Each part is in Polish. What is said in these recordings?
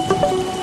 Thank you.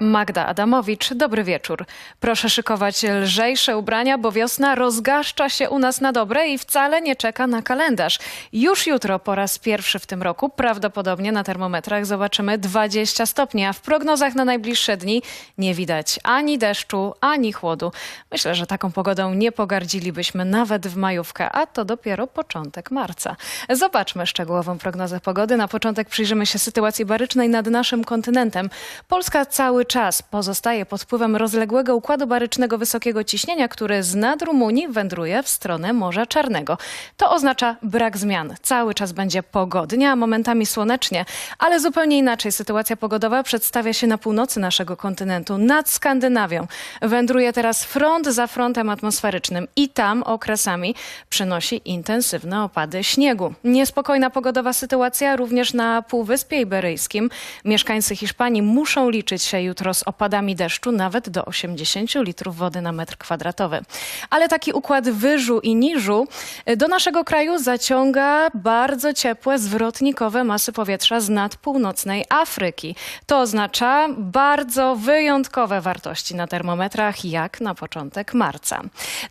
Magda Adamowicz, dobry wieczór. Proszę szykować lżejsze ubrania, bo wiosna rozgaszcza się u nas na dobre i wcale nie czeka na kalendarz. Już jutro po raz pierwszy w tym roku prawdopodobnie na termometrach zobaczymy 20 stopni, a w prognozach na najbliższe dni nie widać ani deszczu, ani chłodu. Myślę, że taką pogodą nie pogardzilibyśmy nawet w majówkę, a to dopiero początek marca. Zobaczmy szczegółową prognozę pogody. Na początek przyjrzymy się sytuacji barycznej nad naszym kontynentem. Polska cały czas pozostaje pod wpływem rozległego układu barycznego wysokiego ciśnienia, który z nad Rumunii wędruje w stronę Morza Czarnego. To oznacza brak zmian. Cały czas będzie pogodnie, a momentami słonecznie, ale zupełnie inaczej sytuacja pogodowa przedstawia się na północy naszego kontynentu, nad Skandynawią. Wędruje teraz front za frontem atmosferycznym i tam okresami przynosi intensywne opady śniegu. Niespokojna pogodowa sytuacja również na Półwyspie Iberyjskim. Mieszkańcy Hiszpanii muszą liczyć się jutro z opadami deszczu nawet do 80 litrów wody na metr kwadratowy. Ale taki układ wyżu i niżu y, do naszego kraju zaciąga bardzo ciepłe, zwrotnikowe masy powietrza z nad północnej Afryki. To oznacza bardzo wyjątkowe wartości na termometrach, jak na początek marca.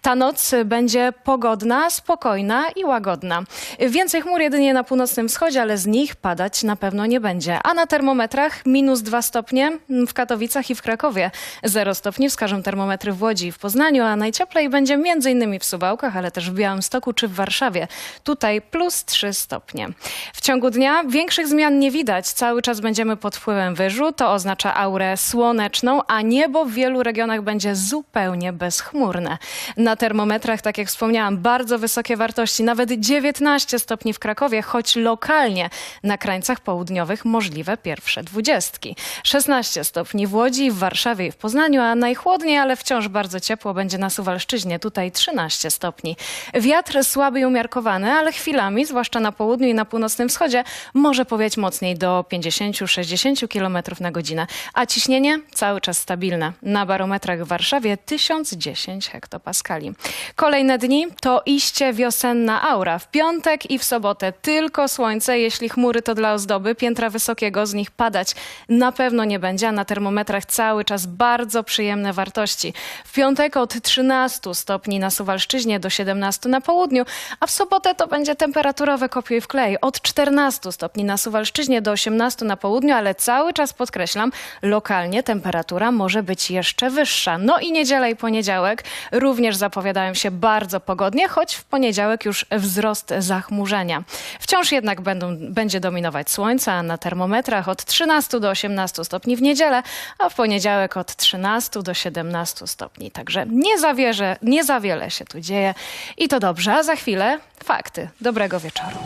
Ta noc będzie pogodna, spokojna i łagodna. Więcej chmur jedynie na północnym wschodzie, ale z nich padać na pewno nie będzie. A na termometrach minus 2 stopnie w Katowicach i w Krakowie. 0 stopni wskażą termometry w Łodzi i w Poznaniu, a najcieplej będzie m.in. w Suwałkach, ale też w Białymstoku czy w Warszawie. Tutaj plus 3 stopnie. W ciągu dnia większych zmian nie widać. Cały czas będziemy pod wpływem wyżu. To oznacza aurę słoneczną, a niebo w wielu regionach będzie zupełnie bezchmurne. Na termometrach, tak jak wspomniałam, bardzo wysokie wartości, nawet 19 stopni w Krakowie, choć lokalnie na krańcach południowych możliwe pierwsze dwudziestki. 16 stopni w Łodzi, w Warszawie i w Poznaniu, a najchłodniej, ale wciąż bardzo ciepło będzie na Suwalszczyźnie, tutaj 13 stopni. Wiatr słaby i umiarkowany, ale chwilami, zwłaszcza na południu i na północnym wschodzie, może powiać mocniej do 50-60 km na godzinę, a ciśnienie cały czas stabilne. Na barometrach w Warszawie 1010 hektopaskali. Kolejne dni to iście wiosenna aura. W piątek i w sobotę tylko słońce, jeśli chmury to dla ozdoby, piętra wysokiego z nich padać na pewno nie będzie, a na termometrach cały czas bardzo przyjemne wartości. W piątek od 13 stopni na Suwalszczyźnie do 17 na południu, a w sobotę to będzie temperaturowe kopiuj w klej. Od 14 stopni na Suwalszczyźnie do 18 na południu, ale cały czas podkreślam, lokalnie temperatura może być jeszcze wyższa. No i niedziela i poniedziałek również zapowiadają się bardzo pogodnie, choć w poniedziałek już wzrost zachmurzenia. Wciąż jednak będą, będzie dominować słońce, a na termometrach od 13 do 18 stopni w niedzielę, a w poniedziałek od 13 do 17 stopni. Także nie za, wierze, nie za wiele się tu dzieje i to dobrze, a za chwilę fakty. Dobrego wieczoru.